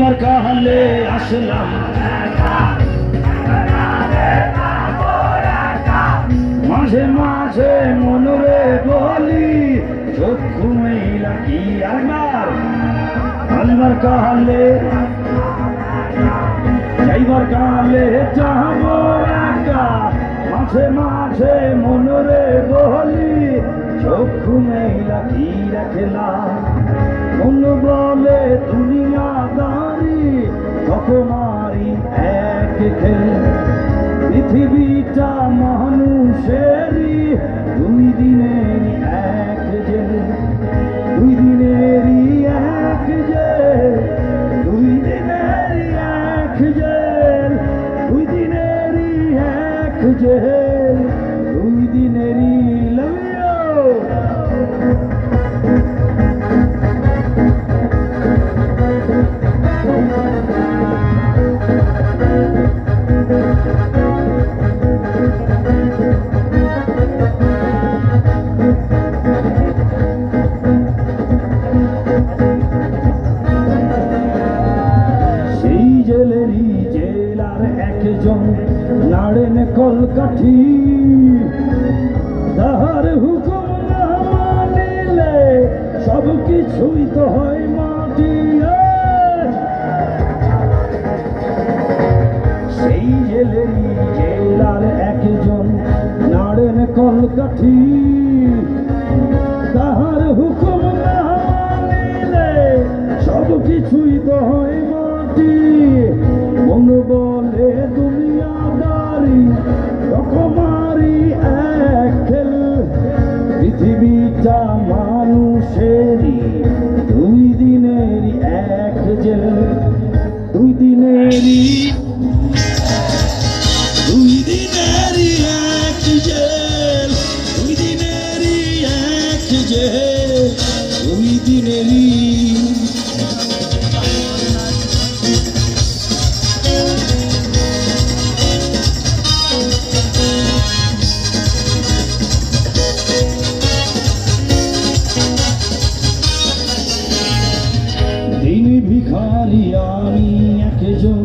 কালে আসলাম। মাঝে মাঝে মনরে বলি, চক্ষু মেলা কি আরেকবার আলবার কালে যাইবার কালে যাব একা। মাঝে মাঝে মনরে বলি, চক্ষু মেলা কি রাখলাম? মন বলে দুনিয়াদারি তকমারি এক পৃথিবীটা মানুষেরই দুই দিনেরই এক যে দুই দিনেরই এক যে দুই দিনেরই এক যে দুই দিনেরই এক জেল কলকাঠি। পৃথিবীটা ভিখারি আমি একজন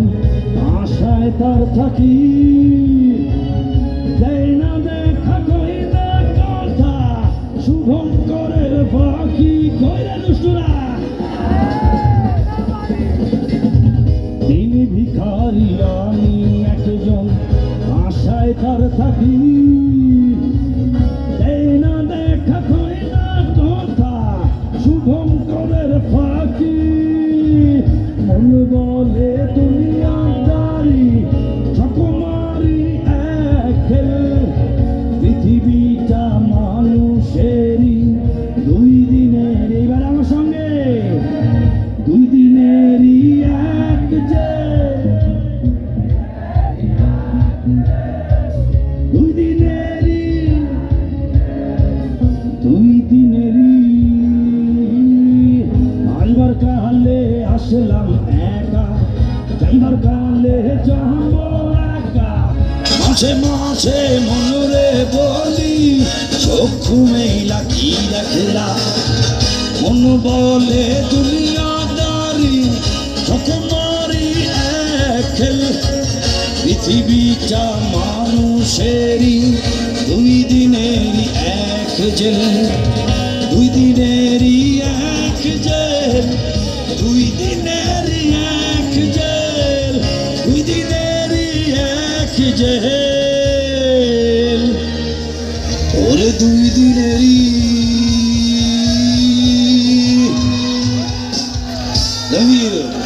আশায় তার থাকি। দেখা কই না কথা শুভঙ্করের পাখি বলে দুনিয়াদারি সকমারি এক খেল পৃথিবীটা মানুষেরই দুই দিনের। এবার এক যে। দুই দিনেরই দুই দিনেরই। আইবার কালে আসলাম একা যাইবার কালে যাব একা মাঝে মাঝে মনরে বলি, চক্ষু মেলা কি দেখলা? মন বলে দুনিয়াদারি সকমারি এক খেল পৃথিবীটা মানুষেরই, দুই দিনেরই এক জেল। দুই দিনেরই এক জেল, দুই দিনেরই এক ওরে দুই Love you.